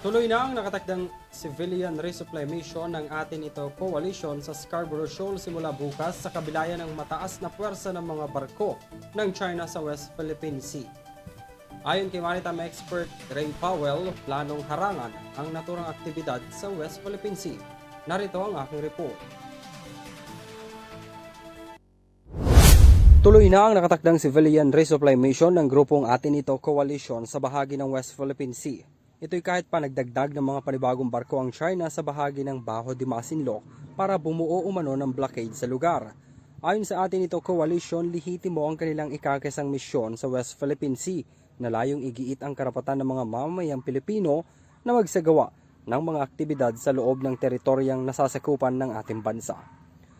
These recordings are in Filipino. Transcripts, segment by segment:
Tuloy na ang nakatakdang civilian resupply mission ng atin ito coalition sa Scarborough Shoal simula bukas sa kabilayan ng mataas na puwersa ng mga barko ng China sa West Philippine Sea. Ayon kay maritime expert Ray Powell, planong harangan ang naturang aktibidad sa West Philippine Sea. Narito ang aking report. Tuloy na ang nakatakdang civilian resupply mission ng grupong atin ito coalition sa bahagi ng West Philippine Sea. Ito'y kahit pa nagdagdag ng mga panibagong barko ang China sa bahagi ng Baho de Masinloc para bumuo umano ng blockade sa lugar. Ayon sa atin ito coalition, lihitimo ang kanilang ikakasang misyon sa West Philippine Sea na layong igiit ang karapatan ng mga mamamayang Pilipino na magsagawa ng mga aktibidad sa loob ng teritoryang nasasakupan ng ating bansa.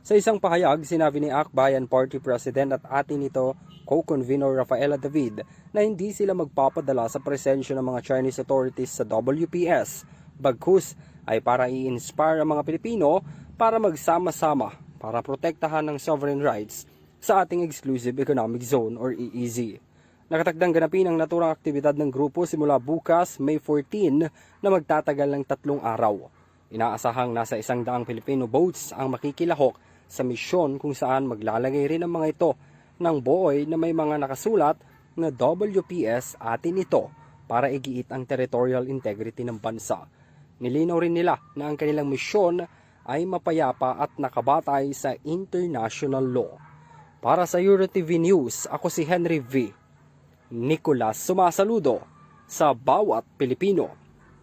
Sa isang pahayag, sinabi ni Akbayan Party President at atin nito co-convenor Rafaela David na hindi sila magpapadala sa presensya ng mga Chinese authorities sa WPS. Bagkus ay para i-inspire ang mga Pilipino para magsama-sama para protektahan ng sovereign rights sa ating Exclusive Economic Zone or EEZ. Nakatakdang ganapin ang naturang aktibidad ng grupo simula bukas, May 14, na magtatagal ng tatlong araw. Inaasahang nasa isang daang Filipino boats ang makikilahok sa misyon kung saan maglalagay rin ang mga ito ng buoy na may mga nakasulat na WPS atin ito para igiit ang territorial integrity ng bansa. Nilinaw rin nila na ang kanilang misyon ay mapayapa at nakabatay sa international law. Para sa EuroTV News, ako si Henry V. Nicolas sumasaludo sa bawat Pilipino.